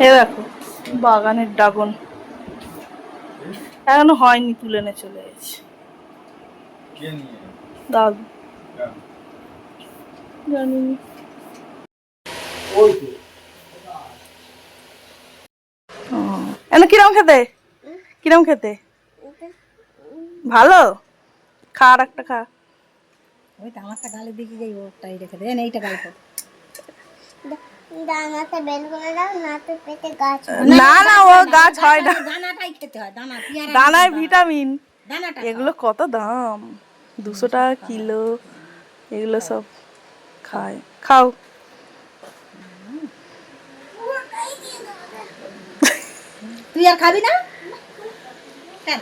এ দেখো বাগানের ড্রাগন। এখনও হয়নি তুলে এনে চলে গেছে। দাদু। জানি না। ওই তো। ও, এনে কিরম খেতে? কিরম খেতে? ভালো? খা আর একটা খা। ওই তো আমারটা গালে দিকে যাই ওটাই রেখে দে এইটা গালে কর। দানাতে বের করে দাও নাতে পেটে গাছ না না ও গাছ হয় না। দানাটাই খেতে হয় দানা পেয়ারা দানায় ভিটামিন। দানাটা এগুলো কত দাম? দুশো টাকা কিলো। এগুলো সব খায়। খাও। তুই আর খাবি না? কেন?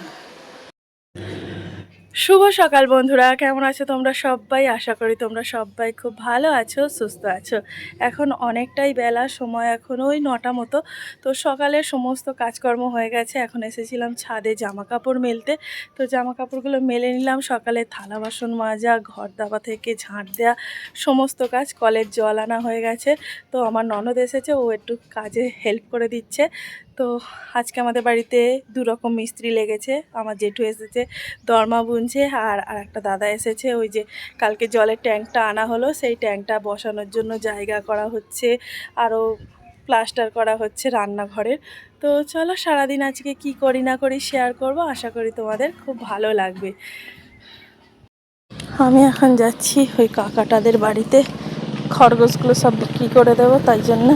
শুভ সকাল বন্ধুরা, কেমন আছো তোমরা সবাই? আশা করি তোমরা সবাই খুব ভালো আছো, সুস্থ আছো। এখন অনেকটাই বেলা, সময় এখন ওই নটা মতো। তো সকালে সমস্ত কাজকর্ম হয়ে গেছে, এখন এসেছিলাম ছাদে জামা কাপড় মেলতে। তো জামা কাপড়গুলো মেলে নিলাম, সকালে থালা বাসন মাজা, ঘর দাবা থেকে ঝাঁট দেওয়া সমস্ত কাজ, কলের জল আনা হয়ে গেছে। তো আমার ননদ এসেছে, ও একটু কাজে হেল্প করে দিচ্ছে। তো আজকে আমাদের বাড়িতে দু রকম মিস্ত্রি লেগেছে, আমার জেঠু এসেছে, দরমা বুনছে আর আর একটা দাদা এসেছে, ওই যে কালকে জলের ট্যাঙ্কটা আনা হলো, সেই ট্যাঙ্কটা বসানোর জন্য জায়গা করা হচ্ছে, আরও প্লাস্টার করা হচ্ছে রান্নাঘরের। তো চলো সারাদিন আজকে কি করি না করি শেয়ার করব, আশা করি তোমাদের খুব ভালো লাগবে। আমি এখন যাচ্ছি ওই কাকাটাদের বাড়িতে, খরগোশগুলো সব বিক্রি করে দেবো, তাই জন্য।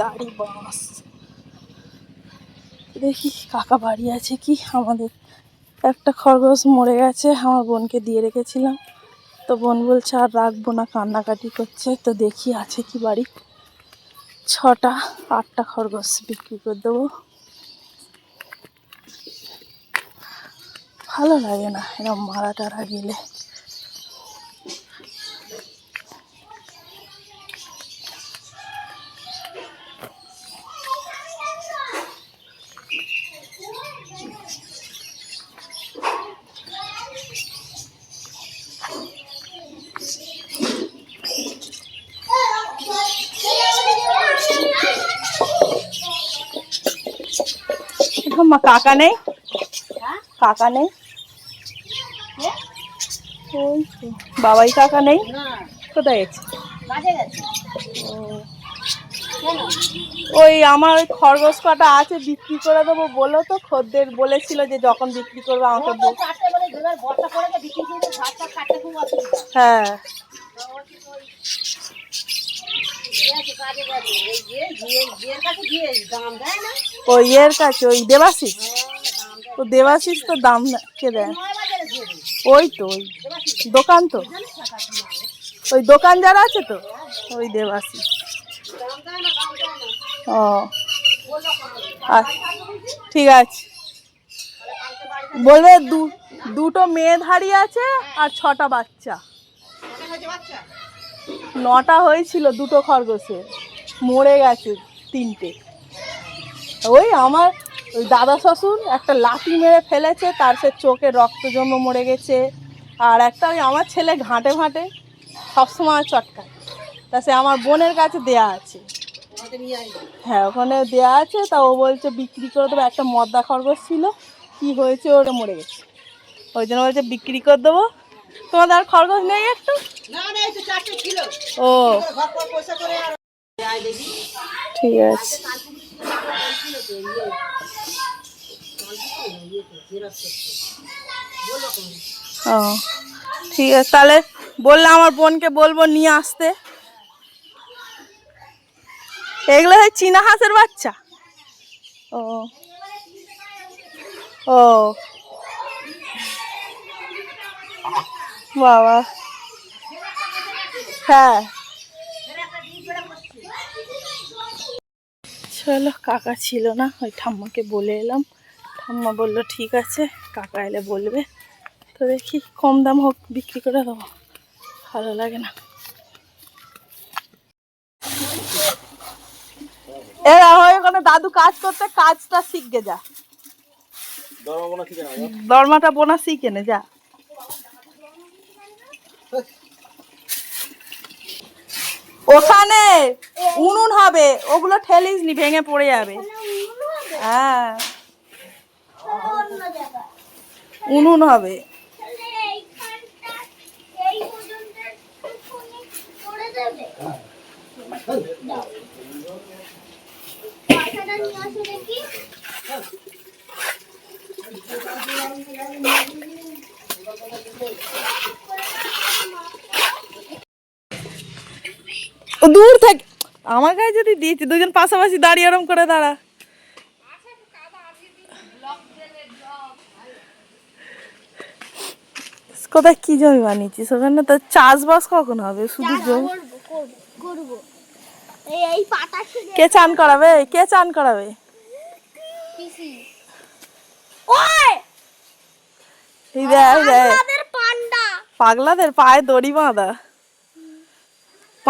গাড়ি, বাস। দেখি কাকা বাড়ি আছে কি? আমাদের একটা খরগোশ মরে গেছে, আমার বোনকে দিয়ে রেখেছিলাম। তো বোন বলছে, আর রাখব না, কান্নাকাটি করছে। তো দেখি আছে কি বাড়ি। ছটা, আটটা খরগোশ বিক্রি করে দেবো। ভালো লাগে না এরকম মারা টারা গেলে। মা কাকা নেই? কাকা নেই? বাবাই কাকা নেই? কোথায় গেছে। ওই আমার ওই খরগোশ কটা আছে বিক্রি করে দেবো বলো তো খদ্দের বলেছিল যে যখন বিক্রি করবে আমাকে বল। ওই ইয়ের কাছে, ওই দেবাশিস? ও দেবাশিস তো দাম কে দেয়? ওই তো, ওই দোকান তো। ওই দোকান যারা আছে তো, ওই দেবাশিস। ও ঠিক আছে। বলবে দু দুটো মেয়ে ধাড়ি আছে আর ছটা বাচ্চা। নটা হয়েছিল দুটো খরগোশে। মরে গেছে তিনটে। ওই আমার ওই দাদা শ্বশুর একটা লাঠি মেরে ফেলেছে, তার সে চোখে রক্ত জমে মরে গেছে। আর একটা ওই আমার ছেলে ঘাঁটে ঘাঁটে সবসময় চটকায়। তা সে আমার বোনের কাছে দেয়া আছে। হ্যাঁ ওখানে দেয়া আছে, তা ও বলছে বিক্রি করে দেবো। একটা মদ্দা খরগোশ ছিল, কি হয়েছে ওটা মরে গেছে। ওই জন্য বলছে বিক্রি করে দেবো তোমাদের আর খরগোশ নেই একটু ও। ঠিক আছে। ও ঠিক আছে। তাহলে বললে আমার বোনকে বলব নিয়ে আসতে। এগুলো হয় চীনা হাঁসের বাচ্চা? ও ও। বাবা। হ্যাঁ। চলো কাকা ছিল না ওই ঠাম্মাকে বলে এলাম। ঠাম্মা বলল ঠিক আছে কাকা এলে বলবে। তো দেখি কম দাম হোক বিক্রি করে দেবো। ভালো লাগে না। ওখানে দাদু কাজ করতে কাজটা যা। শিখে না দরমাটা বোনা শিখে নে যা। ওখানে উনুন হবে ওগুলো ঠেলিস নি ভেঙে পড়ে যাবে। হ্যাঁ। উনুন হবে। এইখানটা এই পর্যন্ত একটুখানি করে দেবে দাও। পাখাটা নিয়ে আসো দেখি ও দূর থেকে। আমার গায়ে যদি দিয়েছি দুজন পাশাপাশি দাঁড়িয়ে ওরম করে দাঁড়া। কোথায় কি জমি বানিয়েছিস? ওখানে তো চাষবাস কখন হবে? শুধু জমি? কে চান করাবে? কে চান করাবে? পাগলাদের পায়ে দড়ি বাঁধা।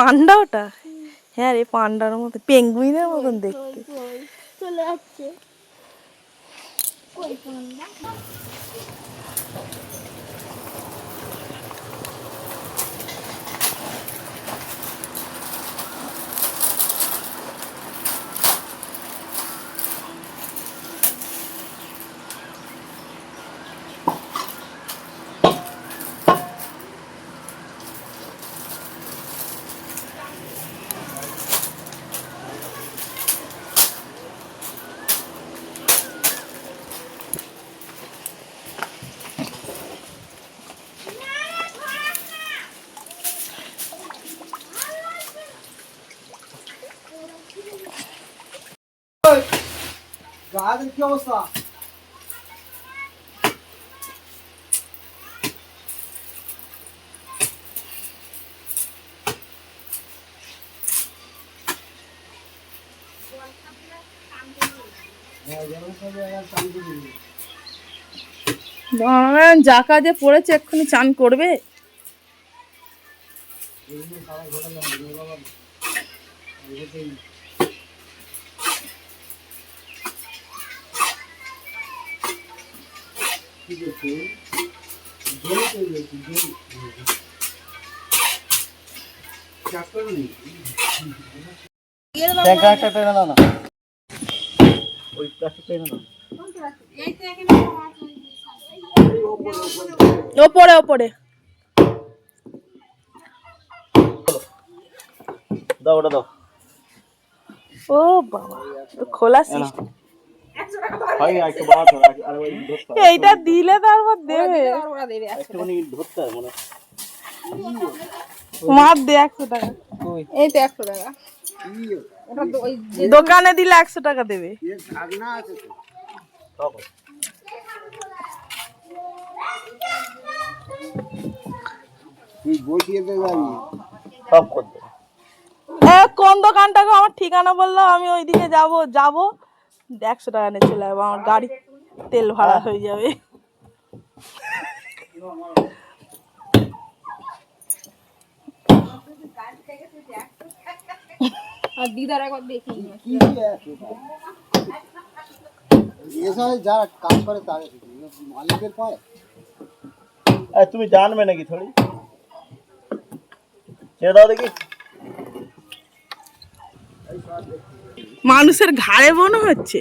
পান্ডা ওটা? হ্যাঁ রে পান্ডার মতো পেঙ্গুইনের মতন দেখতে। চলে যাচ্ছে। পান্ডা কি অবস্থা? যা কাজে পড়েছে এক্ষুনি চান করবে? টেনে দাও না। ওই প্লাস্টিকটা এনে দাও। ওপরে ওপরে। দাও ওটা দাও। ও বাবা তো খোলা সিস্টেম এইটা দিলে তারপর দেবে। মার দে একশো টাকা। এই তো একশো টাকা। ওটা তো ওই দোকানে দিলে একশো টাকা দেবে। কোন দোকানটা গো? আমার ঠিকানা বলল? আমি ওইদিকে যাব যাব। একশো টাকা নিয়ে চলে যাব আমার গাড়ি তেল ভাড়া হয়ে যাবে আর দিদার একবার দেখি এসব যারা কাজ করে তাদের মালিকের পায় এই, তুমি জানবে নাকি থোড়ি ছেড়ে দাও দেখি মানুষের ঘাড়ে মনে হচ্ছে।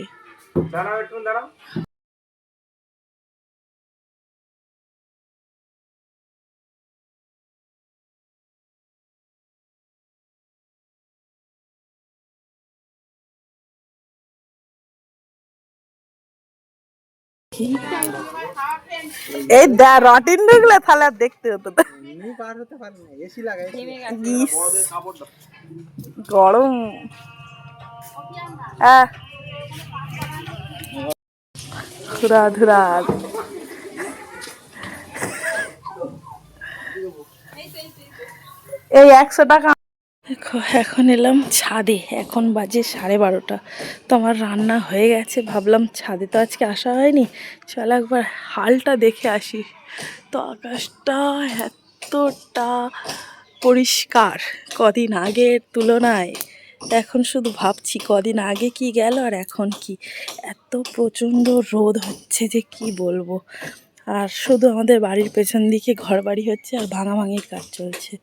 এই দা রটিন ঢুকলে তাহলে আর দেখতে হতো না। এমনি পার হতে পারে না এসি লাগাই ইস, গরম। আহ। ধুরা ধুরা। এই একশো টাকা। এখন এলাম ছাদে এখন বাজে সাড়ে বারোটা। তো আমার রান্না হয়ে গেছে ভাবলাম ছাদে তো আজকে আসা হয়নি। চল একবার হালটা দেখে আসি। তো আকাশটা এতটা পরিষ্কার কদিন আগের তুলনায়। এখন শুধু ভাবছি কদিন আগে কি গেল আর এখন কি? এত প্রচণ্ড রোদ হচ্ছে যে কি বলব? আর শুধু আমাদের বাড়ির পেছন দিকে ঘর বাড়ি হচ্ছে আর ভাঙা ভাঙির কাজ চলছে।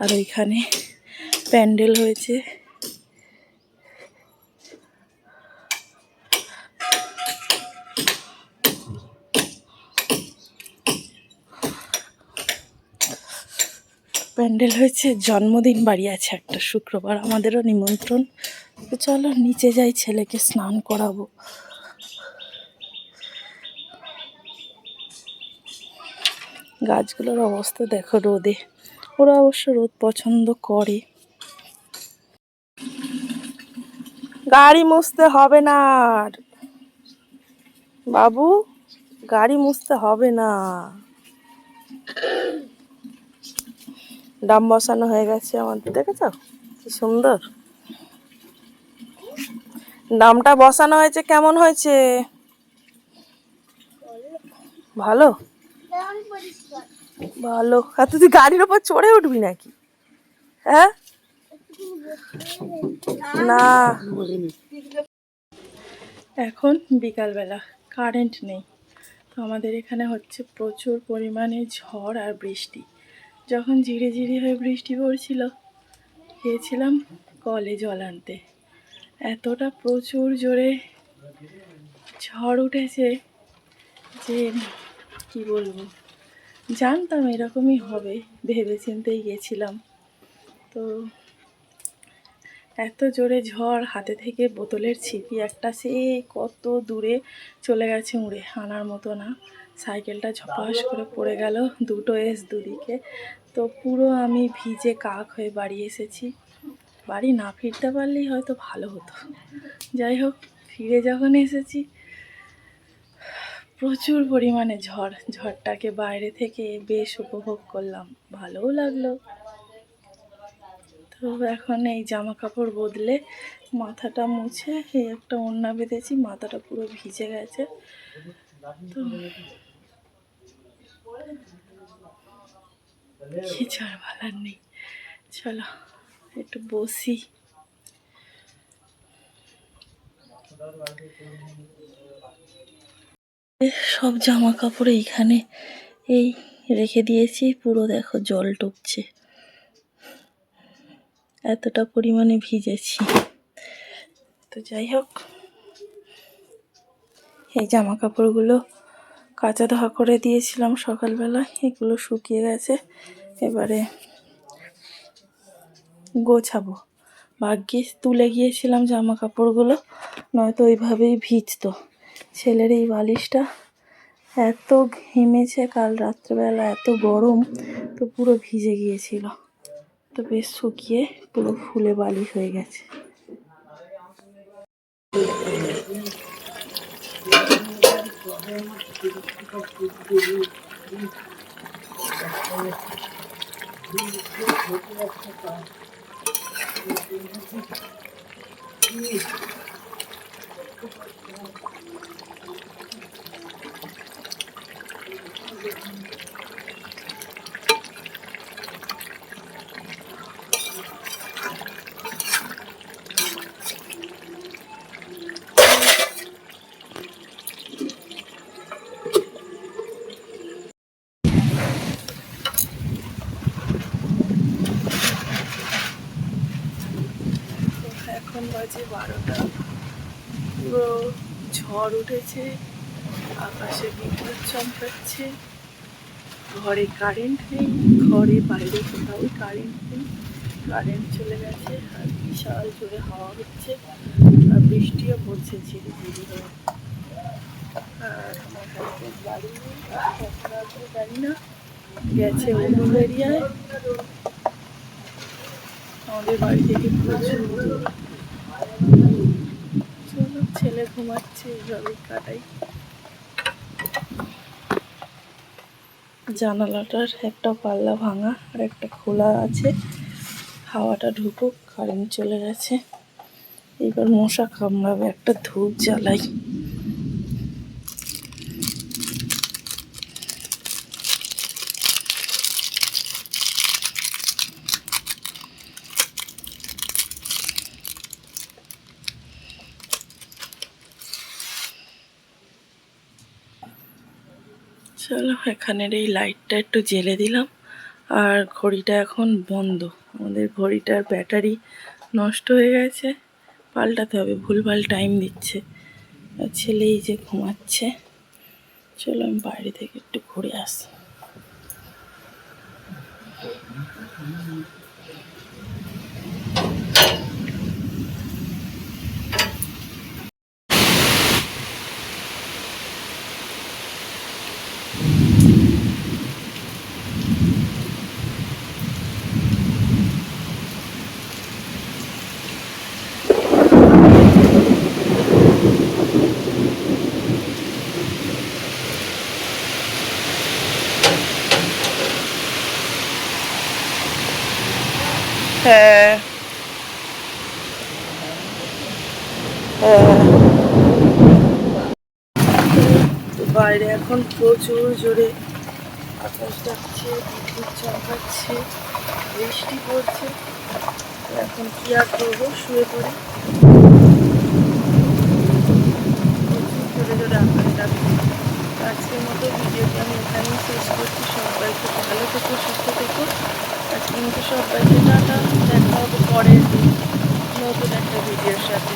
আর ওইখানে প্যান্ডেল হয়েছে। প্যান্ডেল হয়েছে, জন্মদিন বাড়ি আছে একটা, শুক্রবার আমাদেরও নিমন্ত্রণ। তো চলো নিচে যাই, ছেলেকে স্নান করাবো। গাছগুলোর অবস্থা দেখো রোদে। ওরা অবশ্য রোদ পছন্দ করে। গাড়ি মুছতে হবে না আর। বাবু, গাড়ি মুছতে হবে না। ডাম বসানো হয়ে গেছে আমাদের দেখেছ? কি সুন্দর। ডামটা বসানো হয়েছে, কেমন হয়েছে? ভালো? ভালো। আর তুই গাড়ির ওপর চড়ে উঠবি নাকি? হ্যাঁ? না। এখন বিকালবেলা কারেন্ট নেই। তো আমাদের এখানে হচ্ছে প্রচুর পরিমাণে ঝড় আর বৃষ্টি। যখন ঝিরি ঝিরি হয়ে বৃষ্টি পড়ছিল, গিয়েছিলাম কলে জল আনতে। এতটা প্রচুর জোরে ঝড় উঠেছে যে কি বলব, জানতাম এরকমই হবে ভেবে চিন্তেই গেছিলাম। তো এত জোরে ঝড়, হাতে থেকে বোতলের ছিপি একটা, সে কত দূরে চলে গেছে উড়ে, আনার মতো না। সাইকেলটা ঝপাস করে পড়ে গেল দুটো এস দুদিকে। তো পুরো আমি ভিজে কাক হয়ে বাড়ি এসেছি। বাড়ি না ফিরতে পারলেই হয়তো ভালো হতো। যাই হোক, ফিরে যখন এসেছি, প্রচুর পরিমাণে ঝড়। ঝড়টাকে বাইরে থেকে বেশ উপভোগ করলাম। ভালোও লাগল। তো এখন এই জামা কাপড় বদলে মাথাটা মুছে, এই একটা ওড়না বেঁধেছি, মাথাটা পুরো ভিজে গেছে। তো কিছু আর নেই। চলো, একটু বসি। সব জামা কাপড় এইখানে এই রেখে দিয়েছি, পুরো দেখো জল টুকছে এতটা পরিমাণে ভিজেছি। তো যাই হোক, এই জামা কাপড়গুলো কাঁচা ধোয়া করে দিয়েছিলাম সকালবেলা এগুলো শুকিয়ে গেছে। এবারে গোছাবো। ভাগ্যিস তুলে গিয়েছিলাম জামা কাপড়গুলো নয়তো ওইভাবেই ভিজতো। ছেলের এই বালিশটা এত ঘেমেছে কাল রাত্রেবেলা, এত গরম, তো পুরো ভিজে গিয়েছিল। তো বেশ শুকিয়ে পুরো ফুলে বালিশ হয়ে গেছে। তো এখন বাজে বারোটা। পুরো ঝড় উঠেছে, আকাশে বিদ্যুৎ চমকাচ্ছে, ঘরে কারেন্ট নেই, ঘরে বাইরে কোথাও কারেন্ট নেই কারেন্ট চলে গেছে, আর বিশাল জোরে হাওয়া হচ্ছে, আর বৃষ্টিও পড়ছে ঝিরি ঝিরি হয়ে। আর জানি না। গেছে অন্য এরিয়ায়। আমাদের বাড়ি থেকে প্রচুর দূর। চলো ছেলে ঘুমাচ্ছে এইভাবেই কাটাই। জানালাটার একটা পাল্লা ভাঙা আর একটা খোলা আছে। হাওয়াটা ঢুকুক কারেন্ট চলে গেছে। এবার মশা কামড়াবে, একটা ধূপ জ্বালাই। চলো, এখানের এই লাইটটা একটু জেলে দিলাম। আর ঘড়িটা এখন বন্ধ। আমাদের ঘড়িটার ব্যাটারি নষ্ট হয়ে গেছে। পাল্টাতে হবে, ভুলভাল টাইম দিচ্ছে। আর ছেলে এই যে ঘুমাচ্ছে। চলো আমি বাইরে থেকে একটু ঘুরে আসি হ্যাঁ হ্যাঁ। তো বাইরে এখন প্রচুর জোরে আকাশ ডাকছে, বিদ্যুৎ চমকাচ্ছে, বৃষ্টি পড়ছে। এখন কি আর করব? শুয়ে পড়ি। জোরে জোরে আকাশ আজকের মতো ভিডিওটি আমি এখানেই শেষ করছি। সবাই খুব ভালো থেকো, সুস্থ থেকো। আজকের মতো সবাইকে টাটা। দেখা হবে পরের দিন নতুন একটা ভিডিওর সাথে।